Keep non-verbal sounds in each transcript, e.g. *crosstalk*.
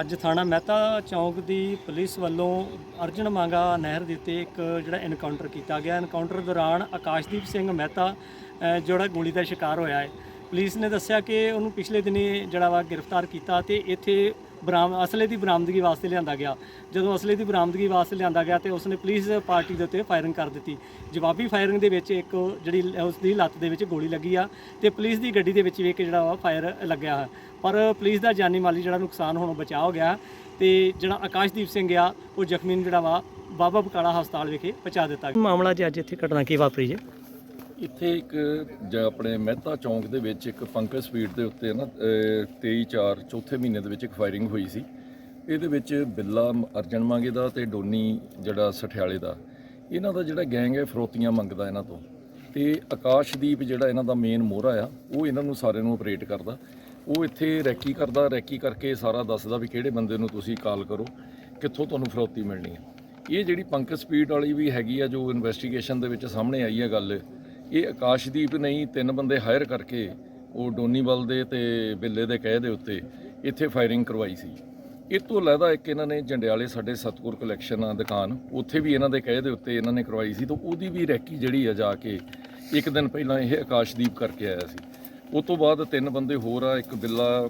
ਅੱਜ ਥਾਣਾ ਮਹਿਤਾ ਚੌਂਕ ਦੀ ਪੁਲਿਸ ਵੱਲੋਂ ਅਰਜਨ ਮੰਗਾ ਨਹਿਰ ਦੇ ਉੱਤੇ ਇੱਕ ਜਿਹੜਾ ਐਨਕਾਊਂਟਰ ਕੀਤਾ ਗਿਆ। ਐਨਕਾਊਂਟਰ ਦੌਰਾਨ ਆਕਾਸ਼ਦੀਪ ਸਿੰਘ ਮਹਿਤਾ ਜਿਹੜਾ ਗੋਲੀ ਦਾ ਸ਼ਿਕਾਰ ਹੋਇਆ ਹੈ। ਪੁਲਿਸ ਨੇ ਦੱਸਿਆ ਕਿ ਉਹਨੂੰ ਪਿਛਲੇ ਦਿਨੀ ਜਿਹੜਾ ਵਾ ਗ੍ਰਿਫਤਾਰ ਕੀਤਾ ਤੇ ਇੱਥੇ ਬਰਾਮ, ਅਸਲੇ ਦੀ ਬਰਾਮਦਗੀ ਵਾਸਤੇ ਲਿਆਂਦਾ ਗਿਆ। ਜਦੋਂ ਅਸਲੇ ਦੀ ਬਰਾਮਦਗੀ ਵਾਸਤੇ ਲਿਆਂਦਾ ਗਿਆ ਤੇ ਉਸਨੇ ਪੁਲਿਸ ਪਾਰਟੀ ਦੇ ਉੱਤੇ ਫਾਇਰਿੰਗ ਕਰ ਦਿੱਤੀ। ਜਵਾਬੀ ਫਾਇਰਿੰਗ ਦੇ ਵਿੱਚ ਇੱਕ ਜਿਹੜੀ ਉਸ ਦੀ ਲੱਤ ਦੇ ਵਿੱਚ ਗੋਲੀ ਲੱਗੀ ਆ ਤੇ ਪੁਲਿਸ ਦੀ ਗੱਡੀ ਦੇ ਵਿੱਚ ਵੀ ਇੱਕ ਜਿਹੜਾ ਵਾ ਫਾਇਰ ਲੱਗਿਆ ਹੈ ਪਰ ਪੁਲਿਸ ਦਾ ਜਾਨੀ ਮਾਲੀ ਜਿਹੜਾ ਨੁਕਸਾਨ ਹੋਣੋਂ ਬਚਾ ਹੋ ਗਿਆ ਤੇ ਜਿਹੜਾ ਆਕਾਸ਼ਦੀਪ ਸਿੰਘ ਆ, ਉਹ ਜ਼ਖਮੀ ਨੂੰ ਜਿਹੜਾ ਵਾ ਬਾਬਾ ਬਕਾਲਾ ਹਸਪਤਾਲ ਵਿਖੇ ਪਹੁੰਚਾ ਦਿੱਤਾ ਗਿਆ। ਮਾਮਲਾ ਜੀ ਅੱਜ ਇੱਥੇ ਘਟਨਾ ਕੀ ਵਾਪਰੀ ਜੀ? ਇੱਥੇ ਇੱਕ, ਜ ਆਪਣੇ ਮਹਿਤਾ ਚੌਂਕ ਦੇ ਵਿੱਚ ਇੱਕ ਪੰਕਜ ਸਪੀਡ ਦੇ ਉੱਤੇ ਨਾ 23 4 ਚੌਥੇ ਮਹੀਨੇ ਦੇ ਵਿੱਚ ਇੱਕ ਫਾਇਰਿੰਗ ਹੋਈ ਸੀ। ਇਹਦੇ ਵਿੱਚ ਬਿੱਲਾ ਮ- ਅਰਜਨ ਮੰਗੇ ਦਾ ਤੇ ਡੋਨੀ ਜਿਹੜਾ ਸਠਿਆਲੇ ਦਾ। ਇਹਨਾਂ ਦਾ ਜਿਹੜਾ ਗੈਂਗ ਹੈ, ਫਰੋਤੀਆਂ ਮੰਗਦਾ ਇਹਨਾਂ ਤੋਂ। ਤੇ ਆਕਾਸ਼ਦੀਪ ਜਿਹੜਾ ਇਹਨਾਂ ਦਾ ਮੇਨ ਮੋਹਰਾ ਆ, ਉਹ ਇਹਨਾਂ ਨੂੰ ਸਾਰਿਆਂ ਨੂੰ ਆਪਰੇਟ ਕਰਦਾ। ਉਹ ਇੱਥੇ ਰੈਕੀ ਕਰਦਾ, ਰੈਕੀ ਕਰਕੇ ਸਾਰਾ ਦੱਸਦਾ ਵੀ ਕਿਹੜੇ ਬੰਦੇ ਨੂੰ ਤੁਸੀਂ ਕਾਲ ਕਰੋ, ਕਿੱਥੋਂ ਤੁਹਾਨੂੰ ਫਰੋਤੀ ਮਿਲਣੀ ਹੈ। ਇਹ ਜਿਹੜੀ ਪੰਕਜ ਸਪੀਡ ਵਾਲੀ ਵੀ ਹੈਗੀ ਆ, ਜੋ ਇਨਵੈਸਟੀਗੇਸ਼ਨ ਦੇ ਵਿੱਚ ਸਾਹਮਣੇ ਆਈ ਹੈ ਗੱਲ ਇਹ ਆਕਾਸ਼ਦੀਪ ਨਹੀਂ, ਤਿੰਨ ਬੰਦੇ ਹਾਇਰ ਕਰਕੇ ਉਹ ਡੋਨੀਵਲ ਦੇ ਤੇ ਬਿੱਲੇ ਦੇ ਕਹਿ ਦੇ ਉੱਤੇ ਇੱਥੇ ਫਾਇਰਿੰਗ ਕਰਵਾਈ ਸੀ। ਇਹ ਤੋਂ ਅਲੱਗਾ ਇੱਕ ਇਹਨਾਂ ਨੇ ਜੰਡਿਆਲੇ ਸਾਡੇ ਸਤਗੁਰ ਕਲੈਕਸ਼ਨ ਆ ਦੁਕਾਨ, ਉੱਥੇ ਵੀ ਇਹਨਾਂ ਦੇ ਕਹਿ ਦੇ ਉੱਤੇ ਇਹਨਾਂ ਨੇ ਕਰਵਾਈ ਸੀ ਤਾਂ ਉਹਦੀ ਵੀ ਰੈਕੀ ਜਿਹੜੀ ਆ ਜਾ ਕੇ ਇੱਕ ਦਿਨ ਪਹਿਲਾਂ ਇਹ ਆਕਾਸ਼ਦੀਪ ਕਰਕੇ ਆਇਆ ਸੀ। ਉਸ ਤੋਂ ਬਾਅਦ ਤਿੰਨ ਬੰਦੇ ਹੋਰ ਆ, ਇੱਕ ਬਿੱਲਾ,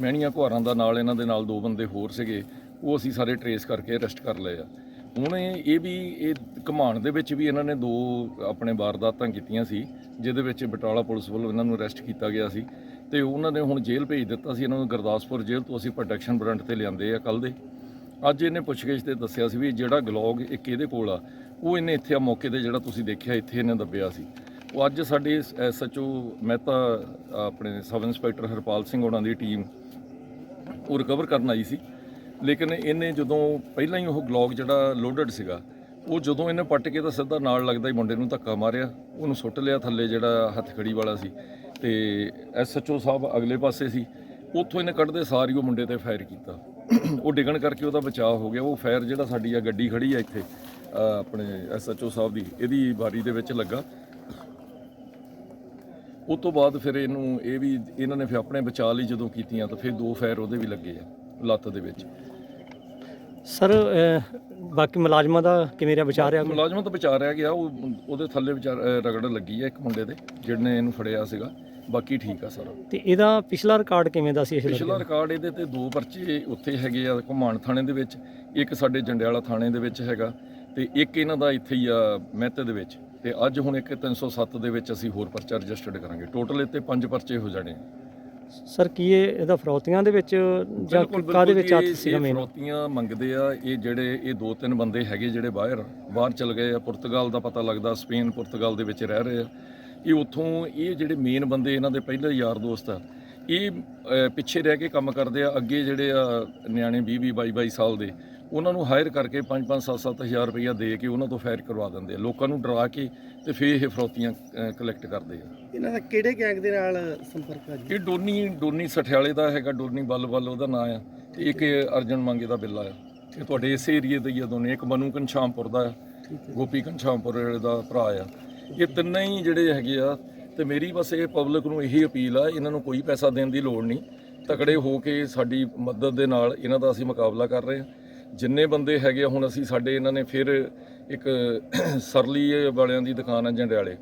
ਮਹਿਣੀਆਂ ਘੁਆਰਾਂ ਦਾ ਨਾਲ ਇਹਨਾਂ ਦੇ ਨਾਲ ਦੋ ਬੰਦੇ ਹੋਰ ਸੀਗੇ, ਉਹ ਅਸੀਂ ਸਾਰੇ ਟਰੇਸ ਕਰਕੇ ਅਰੈਸਟ ਕਰ ਲਏ ਆ। ਹੁਣ ਇਹ ਵੀ, ਇਹ ਘਮਾਣ ਦੇ ਵਿੱਚ ਵੀ ਇਹਨਾਂ ਨੇ ਦੋ ਆਪਣੇ ਵਾਰਦਾਤਾਂ ਕੀਤੀਆਂ ਸੀ, ਜਿਹਦੇ ਵਿੱਚ ਬਟਾਲਾ ਪੁਲਿਸ ਵੱਲੋਂ ਇਹਨਾਂ ਨੂੰ ਅਰੈਸਟ ਕੀਤਾ ਗਿਆ ਸੀ ਤੇ ਉਹਨਾਂ ਨੇ ਹੁਣ ਜੇਲ੍ਹ ਭੇਜ ਦਿੱਤਾ ਸੀ, ਇਹਨਾਂ ਨੂੰ ਗੁਰਦਾਸਪੁਰ ਜੇਲ੍ਹ ਤੋਂ ਅਸੀਂ ਪ੍ਰੋਟੈਕਸ਼ਨ ਵਾਰੰਟ ਤੇ ਲਿਆਂਦੇ ਆ ਕੱਲ ਦੇ। ਅੱਜ ਇਹਨੇ ਪੁੱਛਗਿੱਛ ਤੇ ਦੱਸਿਆ ਸੀ ਵੀ ਜਿਹੜਾ ਗਲੋਗ ਇੱਕ ਇਹਦੇ ਕੋਲ ਆ, ਉਹ ਇਹਨੇ ਇੱਥੇ ਆ ਮੌਕੇ ਤੇ ਜਿਹੜਾ ਤੁਸੀਂ ਦੇਖਿਆ, ਇੱਥੇ ਇਹਨੇ ਦੱਬਿਆ ਸੀ। ਉਹ ਅੱਜ ਸਾਡੇ ਐਸਐਚਓ ਮਹਿਤਾ ਆਪਣੇ ਸਬ ਇੰਸਪੈਕਟਰ ਹਰਪਾਲ ਸਿੰਘ ਉਹਨਾਂ ਦੀ ਟੀਮ ਉਹ ਰਿਕਵਰ ਕਰਨ ਆਈ ਸੀ। ਲੇਕਿਨ ਇਹਨੇ ਜਦੋਂ ਪਹਿਲਾਂ ਹੀ ਉਹ ਗਲੌਗ ਜਿਹੜਾ ਲੋਡਡ ਸੀਗਾ, ਉਹ ਜਦੋਂ ਇਹਨੇ ਪੱਟ ਕੇ ਤਾਂ ਸਿੱਧਾ ਨਾਲ ਲੱਗਦਾ ਹੀ ਮੁੰਡੇ ਨੂੰ ਧੱਕਾ ਮਾਰਿਆ, ਉਹਨੂੰ ਸੁੱਟ ਲਿਆ ਥੱਲੇ ਜਿਹੜਾ ਹੱਥ ਖੜੀ ਵਾਲਾ ਸੀ। ਤੇ ਐਸਐਚਓ ਸਾਹਿਬ ਅਗਲੇ ਪਾਸੇ ਸੀ, ਉੱਥੋਂ ਇਹਨੇ ਕੱਢਦੇ ਸਾਰ ਹੀ ਉਹ ਮੁੰਡੇ ਤੇ ਫਾਇਰ ਕੀਤਾ। ਉਹ ਡਿੱਗਣ ਕਰਕੇ ਉਹਦਾ ਬਚਾਅ ਹੋ ਗਿਆ। ਉਹ ਫਾਇਰ ਜਿਹੜਾ ਸਾਡੀ ਆ ਗੱਡੀ ਖੜੀ ਆ ਇੱਥੇ ਅਹ ਆਪਣੇ ਐਸਐਚਓ ਸਾਹਿਬ ਦੀ, ਇਹਦੀ ਬਾਰੀ ਦੇ ਵਿੱਚ ਲੱਗਾ। ਉਸ ਤੋਂ ਬਾਅਦ ਫਿਰ ਇਹਨੂੰ, ਇਹ ਵੀ, ਇਹਨਾਂ ਨੇ ਫਿਰ ਆਪਣੇ ਬਚਾਅ ਲਈ ਜਦੋਂ ਕੀਤੀਆਂ ਤਾਂ ਫਿਰ ਦੋ ਫਾਇਰ ਉਹਦੇ ਵੀ ਲੱਗੇ ਆ, ਲੱਤ ਦੇ ਵਿੱਚ। ਸਰ ਬਾਕੀ ਮੁਲਾਜ਼ਮਾਂ ਦਾ ਕਿਵੇਂ ਰਿਹਾ? ਵਿਚਾਰ ਰਿਹਾ ਮੁਲਾਜ਼ਮਾਂ ਤਾਂ ਬਚਾ ਰਿਹਾ ਗਿਆ ਉਹ ਉਹਦੇ ਥੱਲੇ ਵਿਚਾਰ ਰਗੜ ਲੱਗੀ ਆ ਇੱਕ ਮੁੰਡੇ ਦੇ ਜਿਹਨੇ ਇਹਨੂੰ ਫੜਿਆ ਸੀਗਾ। ਬਾਕੀ ਠੀਕ ਆ ਸਾਰਾ। ਤੇ ਇਹਦਾ ਪਿਛਲਾ ਰਿਕਾਰਡ ਕਿਵੇਂ ਦਾ ਸੀ ਇਸ ਪਿਛਲਾ ਰਿਕਾਰਡ ਇਹਦੇ ਤੇ ਦੋ ਪਰਚੇ ਉੱਥੇ ਹੈਗੇ ਆ ਘੁਮਾਣ ਥਾਣੇ ਦੇ ਵਿੱਚ ਇੱਕ ਸਾਡੇ ਜੰਡਿਆਲਾ ਥਾਣੇ ਦੇ ਵਿੱਚ ਹੈਗਾ ਤੇ ਇੱਕ ਇਹਨਾਂ ਦਾ ਇੱਥੇ ਹੀ ਆ ਮਹਿਤੇ ਦੇ ਵਿੱਚ। ਤੇ ਅੱਜ ਹੁਣ ਇੱਕ 307 ਦੇ ਵਿੱਚ ਅਸੀਂ ਹੋਰ ਪਰਚਾ ਰਜਿਸਟਰਡ ਕਰਾਂਗੇ। ਟੋਟਲ ਇੱਥੇ ਪੰਜ ਪਰਚੇ ਹੋ ਜਾਣੇ। ਸਰ ਕੀ ਇਹ ਇਹਦਾ ਫਰੌਤੀਆਂ ਦੇ ਵਿੱਚ ਜਾਂ ਕਾਦੇ ਵਿੱਚ ਹੱਥ ਸੀਗਾ ਮੇਨ ਫਰੋਤੀਆਂ ਮੰਗਦੇ ਆ ਇਹ ਜਿਹੜੇ ਇਹ ਦੋ ਤਿੰਨ ਬੰਦੇ ਹੈਗੇ ਜਿਹੜੇ ਬਾਹਰ ਬਾਹਰ ਚਲ ਗਏ ਆ ਪੁਰਤਗਾਲ ਦਾ ਪਤਾ ਲੱਗਦਾ ਸਪੇਨ ਪੁਰਤਗਾਲ ਦੇ ਵਿੱਚ ਰਹਿ ਰਹੇ ਆ। ਇਹ ਉੱਥੋਂ ਇਹ ਜਿਹੜੇ ਮੇਨ ਬੰਦੇ ਇਹਨਾਂ ਦੇ ਪਹਿਲੇ ਯਾਰ ਦੋਸਤ ਆ ਇਹ ਪਿੱਛੇ ਰਹਿ ਕੇ ਕੰਮ ਕਰਦੇ ਆ ਅੱਗੇ ਜਿਹੜੇ ਆ ਨਿਆਣੇ 20 20 22 22 ਸਾਲ ਦੇ ਉਹਨਾਂ ਨੂੰ ਹਾਇਰ ਕਰਕੇ 5 5 7 7 ਹਜ਼ਾਰ ਰੁਪਈਆ ਦੇ ਕੇ ਉਹਨਾਂ ਤੋਂ ਫਾਇਰ ਕਰਵਾ ਦਿੰਦੇ ਆ। ਲੋਕਾਂ ਨੂੰ ਡਰਾ ਕੇ ਤੇ ਫਿਰ ਇਹ ਫਰੋਤੀਆਂ ਕਲੈਕਟ ਕਰਦੇ ਆ। ਇਹਨਾਂ ਦਾ ਕਿਹੜੇ ਗੈਂਗ ਦੇ ਨਾਲ ਸੰਪਰਕ ਆ ਜੀ? ਇਹ ਡੋਨੀ ਡੋਨੀ ਸਠਿਆਲੇ ਦਾ ਹੈਗਾ ਡੋਨੀ ਬੱਲ ਬੱਲ ਉਹਦਾ ਨਾਂ ਆ। ਤੇ ਇੱਕ ਅਰਜਨ ਮੰਗੇ ਦਾ ਬਿੱਲਾ ਆ। ਇਹ ਤੁਹਾਡੇ ਇਸੇ ਏਰੀਏ ਦੇ ਹੀ ਆ ਦੋਨੇ ਇੱਕ ਮਨੂ ਘਨਸ਼ਾਮਪੁਰ ਦਾ ਗੋਪੀ ਘਨਸ਼ਾਮਪੁਰ ਦਾ ਭਰਾ ਆ। ਇਹ ਤਿੰਨੇ ਹੀ ਜਿਹੜੇ ਹੈਗੇ ਆ ਤੇ ਮੇਰੀ ਬਸ ਇਹ ਪਬਲਿਕ ਨੂੰ ਇਹੀ ਅਪੀਲ ਆ ਇਹਨਾਂ ਨੂੰ ਕੋਈ ਪੈਸਾ ਦੇਣ ਦੀ ਲੋੜ ਨਹੀਂ। ਤਕੜੇ ਹੋ ਕੇ ਸਾਡੀ ਮਦਦ ਦੇ ਨਾਲ ਇਹਨਾਂ ਦਾ ਅਸੀਂ ਮੁਕਾਬਲਾ ਕਰ ਰਹੇ ਹਾਂ। ਜਿੰਨੇ ਬੰਦੇ ਹੈਗੇ ਆ, ਹੁਣ ਅਸੀਂ ਸਾਡੇ ਇਹਨਾਂ ਨੇ ਫਿਰ ਇੱਕ *coughs* ਸਰਲੀ ਵਾਲਿਆਂ ਦੀ ਦੁਕਾਨ ਆ ਜੰਡਿਆਲੇ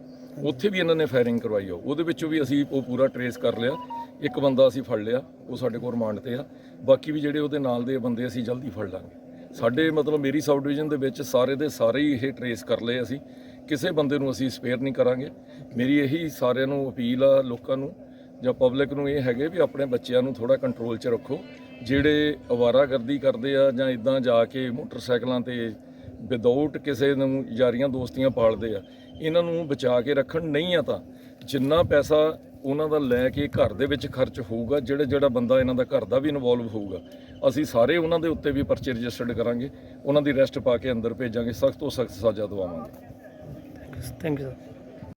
ਉੱਥੇ ਵੀ ਇਹਨਾਂ ਨੇ ਫਾਇਰਿੰਗ ਕਰਵਾਈ ਆ। ਉਹਦੇ ਵਿੱਚੋਂ ਵੀ ਅਸੀਂ ਉਹ ਪੂਰਾ ਟਰੇਸ ਕਰ ਲਿਆ। ਇੱਕ ਬੰਦਾ ਅਸੀਂ ਫੜ ਲਿਆ ਉਹ ਸਾਡੇ ਕੋਲ ਰਿਮਾਂਡ ਤੇ ਆ। ਬਾਕੀ ਵੀ ਜਿਹੜੇ ਉਹਦੇ ਨਾਲ ਦੇ ਬੰਦੇ ਅਸੀਂ ਜਲਦੀ ਫੜ ਲਾਂਗੇ। ਸਾਡੇ ਮਤਲਬ ਮੇਰੀ ਸਬ ਡਿਵੀਜ਼ਨ ਦੇ ਵਿੱਚ ਸਾਰੇ ਦੇ ਸਾਰੇ ਹੀ ਇਹ ਟਰੇਸ ਕਰ ਲਏ ਅਸੀਂ। ਕਿਸੇ ਬੰਦੇ ਨੂੰ ਅਸੀਂ ਸਪੇਅਰ ਨਹੀਂ ਕਰਾਂਗੇ। ਮੇਰੀ ਇਹੀ ਸਾਰਿਆਂ ਨੂੰ ਅਪੀਲ ਆ ਲੋਕਾਂ ਨੂੰ ਜਾਂ ਪਬਲਿਕ ਨੂੰ ਇਹ ਹੈਗੇ ਵੀ ਆਪਣੇ ਬੱਚਿਆਂ ਨੂੰ ਥੋੜਾ ਕੰਟਰੋਲ 'ਚ ਰੱਖੋ। ਜਿਹੜੇ ਅਵਾਰਾਗਰਦੀ ਕਰਦੇ ਆ ਜਾਂ ਇਦਾਂ ਜਾ ਕੇ ਮੋਟਰਸਾਈਕਲਾਂ ਤੇ ਵਿਦਆਊਟ ਕਿਸੇ ਨੂੰ ਯਾਰੀਆਂ ਦੋਸਤੀਆਂ ਪਾਲਦੇ ਆ, ਇਹਨਾਂ ਨੂੰ ਬਚਾ ਕੇ ਰੱਖਣ ਨਹੀਂ ਆ ਤਾਂ ਜਿੰਨਾ ਪੈਸਾ ਉਹਨਾਂ ਦਾ ਲੈ ਕੇ ਘਰ ਦੇ ਵਿੱਚ ਖਰਚ ਹੋਊਗਾ, ਜਿਹੜੇ ਜਿਹੜਾ ਬੰਦਾ ਇਹਨਾਂ ਦਾ ਘਰ ਦਾ ਵੀ ਇਨਵੋਲਵ ਹੋਊਗਾ, ਅਸੀਂ ਸਾਰੇ ਉਹਨਾਂ ਦੇ ਉੱਤੇ ਵੀ ਪਰਚੇ ਰਜਿਸਟਰਡ ਕਰਾਂਗੇ, ਉਹਨਾਂ ਦੀ ਅਰੈਸਟ ਪਾ ਕੇ ਅੰਦਰ ਭੇਜਾਂਗੇ, ਸਖਤ ਤੋਂ ਸਖਤ ਸਜ਼ਾ ਦਵਾਵਾਂਗੇ। Thank you.